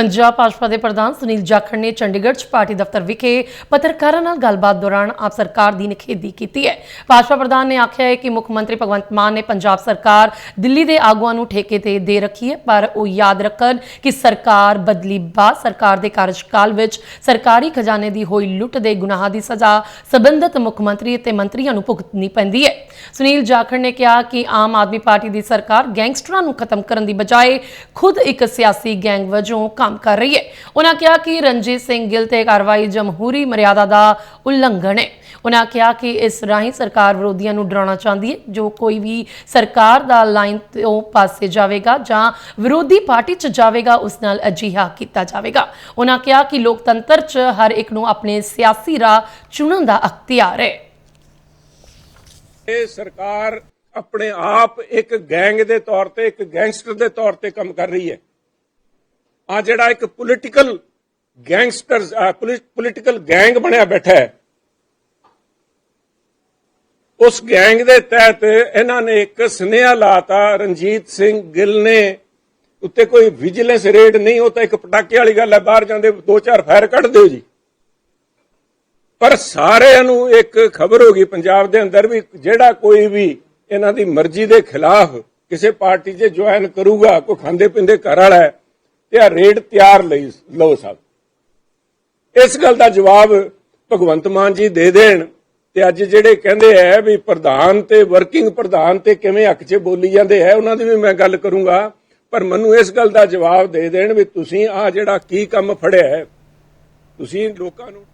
ਪੰਜਾਬ ਭਾਜਪਾ ਦੇ ਪ੍ਰਧਾਨ ਸੁਨੀਲ ਜਾਖੜ ਨੇ ਚੰਡੀਗੜ੍ਹ 'ਚ ਪਾਰਟੀ ਦਫ਼ਤਰ ਵਿਖੇ ਪੱਤਰਕਾਰਾਂ ਨਾਲ ਗੱਲਬਾਤ ਦੌਰਾਨ ਆਪ ਸਰਕਾਰ ਦੀ ਨਿਖੇਧੀ ਕੀਤੀ ਹੈ। ਭਾਜਪਾ ਪ੍ਰਧਾਨ ਨੇ ਆਖਿਆ ਹੈ ਕਿ ਮੁੱਖ ਮੰਤਰੀ ਭਗਵੰਤ ਮਾਨ ਨੇ ਪੰਜਾਬ ਸਰਕਾਰ ਦਿੱਲੀ ਦੇ ਆਗੂਆਂ ਨੂੰ ਠੇਕੇ ਤੇ ਦੇ ਰੱਖੀ ਹੈ, ਪਰ ਉਹ ਯਾਦ ਰੱਖਣ ਕਿ ਸਰਕਾਰ ਬਦਲੀ ਬਾਅਦ ਸਰਕਾਰ ਦੇ ਕਾਰਜਕਾਲ ਵਿੱਚ ਸਰਕਾਰੀ ਖਜ਼ਾਨੇ ਦੀ ਹੋਈ ਲੁੱਟ ਦੇ ਗੁਨਾਹਾਂ ਦੀ ਸਜ਼ਾ ਸਬੰਧਤ ਮੁੱਖ ਮੰਤਰੀ ਅਤੇ ਮੰਤਰੀਆਂ ਨੂੰ ਭੁਗਤਣੀ ਪੈਂਦੀ ਹੈ। ਸੁਨੀਲ ਜਾਖੜ ਨੇ ਕਿਹਾ ਕਿ ਆਮ ਆਦਮੀ ਪਾਰਟੀ ਦੀ ਸਰਕਾਰ ਗੈਂਗਸਟਰਾਂ ਨੂੰ ਖਤਮ ਕਰਨ ਦੀ ਬਜਾਏ ਖੁਦ ਇੱਕ ਸਿਆਸੀ ਗੈਂਗ ਵਜੋਂ ਕੰਮ ਕਰ ਰਹੀ ਹੈ। ਉਹਨਾਂ ਕਿਹਾ ਕਿ ਰਣਜੀਤ ਸਿੰਘ ਗਿੱਲ ਤੇ ਕਾਰਵਾਈ ਜਮਹੂਰੀ ਮਰਿਆਦਾ ਦਾ ਉਲੰਘਣ ਹੈ। ਉਹਨਾਂ ਕਿਹਾ ਕਿ ਇਸ ਰਾਹੀਂ ਸਰਕਾਰ ਵਿਰੋਧੀਆਂ ਨੂੰ ਡਰਾਉਣਾ ਚਾਹੁੰਦੀ ਹੈ। ਜੋ ਕੋਈ ਵੀ ਸਰਕਾਰ ਦਾ ਲਾਈਨ ਤੋਂ ਪਾਸੇ ਜਾਵੇਗਾ ਜਾਂ ਵਿਰੋਧੀ ਪਾਰਟੀ 'ਚ ਜਾਵੇਗਾ, ਉਸ ਨਾਲ ਅਜਿਹਾ ਕੀਤਾ ਜਾਵੇਗਾ। ਉਹਨਾਂ ਕਿਹਾ ਕਿ ਲੋਕਤੰਤਰ 'ਚ ਹਰ ਇੱਕ ਨੂੰ ਆਪਣੇ ਸਿਆਸੀ ਰਾਹ ਚੁਣਨ ਦਾ ਅਖਤਿਆਰ ਹੈ। ਇਹ ਸਰਕਾਰ ਆਪਣੇ ਆਪ ਇੱਕ ਗੈਂਗ ਦੇ ਤੌਰ ਤੇ, ਇੱਕ ਗੈਂਗਸਟਰ ਦੇ ਤੌਰ ਤੇ ਕੰਮ ਕਰ ਰਹੀ ਹੈ। ਆ ਜਿਹੜਾ ਇੱਕ ਪੋਲੀਟੀਕਲ ਗੈਂਗਸਟਰ ਪੋਲੀਟੀਕਲ ਗੈਂਗ ਬਣਿਆ ਬੈਠਾ ਹੈ। ਉਸ ਗੈਂਗ ਦੇ ਤਹਿਤ ਇਹਨਾਂ ਨੇ ਇੱਕ ਸੁਨੇਹਾ ਲਾਤਾ, ਰਣਜੀਤ ਸਿੰਘ ਗਿੱਲ ਨੇ, ਉੱਤੇ ਕੋਈ ਵਿਜੀਲੈਂਸ ਰੇਡ ਨਹੀਂ, ਉਹ ਤਾਂ ਇੱਕ ਪਟਾਕੇ ਵਾਲੀ ਗੱਲ ਹੈ, ਬਾਹਰ ਜਾਂਦੇ ਦੋ ਚਾਰ ਫਾਇਰ ਕੱਢ ਦਿਓ ਜੀ। ਪਰ ਸਾਰਿਆਂ ਨੂੰ ਇੱਕ ਖਬਰ ਹੋ ਗਈ ਪੰਜਾਬ ਦੇ ਅੰਦਰ ਵੀ ਜਿਹੜਾ ਕੋਈ ਵੀ ਇਹਨਾਂ ਦੀ ਮਰਜ਼ੀ ਦੇ ਖਿਲਾਫ ਕਿਸੇ ਪਾਰਟੀ 'ਚ ਜੁਆਇਨ ਕਰੂਗਾ, ਕੋਈ ਖਾਂਦੇ ਪਿੰਦੇ ਘਰ ਵਾਲਾ ਹੈ ਤੇ ਆ ਰੇਡ ਤਿਆਰ ਲਈ ਲਓ ਸਾਹਿਬ ਇਸ ਗੱਲ ਦਾ ਜਵਾਬ ਭਗਵੰਤ ਮਾਨ ਜੀ ਦੇ ਦੇਣ ਤੇ ਅੱਜ ਜਿਹੜੇ ਕਹਿੰਦੇ ਐ ਵੀ ਪ੍ਰਧਾਨ ਤੇ ਵਰਕਿੰਗ ਪ੍ਰਧਾਨ ਤੇ ਕਿਵੇਂ ਹੱਕ 'ਚ ਬੋਲੀ ਜਾਂਦੇ ਐ ਉਹਨਾਂ ਦੀ ਵੀ ਮੈਂ ਗੱਲ ਕਰੂੰਗਾ। ਪਰ ਮੈਨੂੰ ਇਸ ਗੱਲ ਦਾ ਜਵਾਬ ਦੇ ਦੇਣ ਵੀ ਤੁਸੀਂ ਆ ਜਿਹੜਾ ਕੀ ਕੰਮ ਫੜਿਆ ਹੈ, ਤੁਸੀਂ ਲੋਕਾਂ ਨੂੰ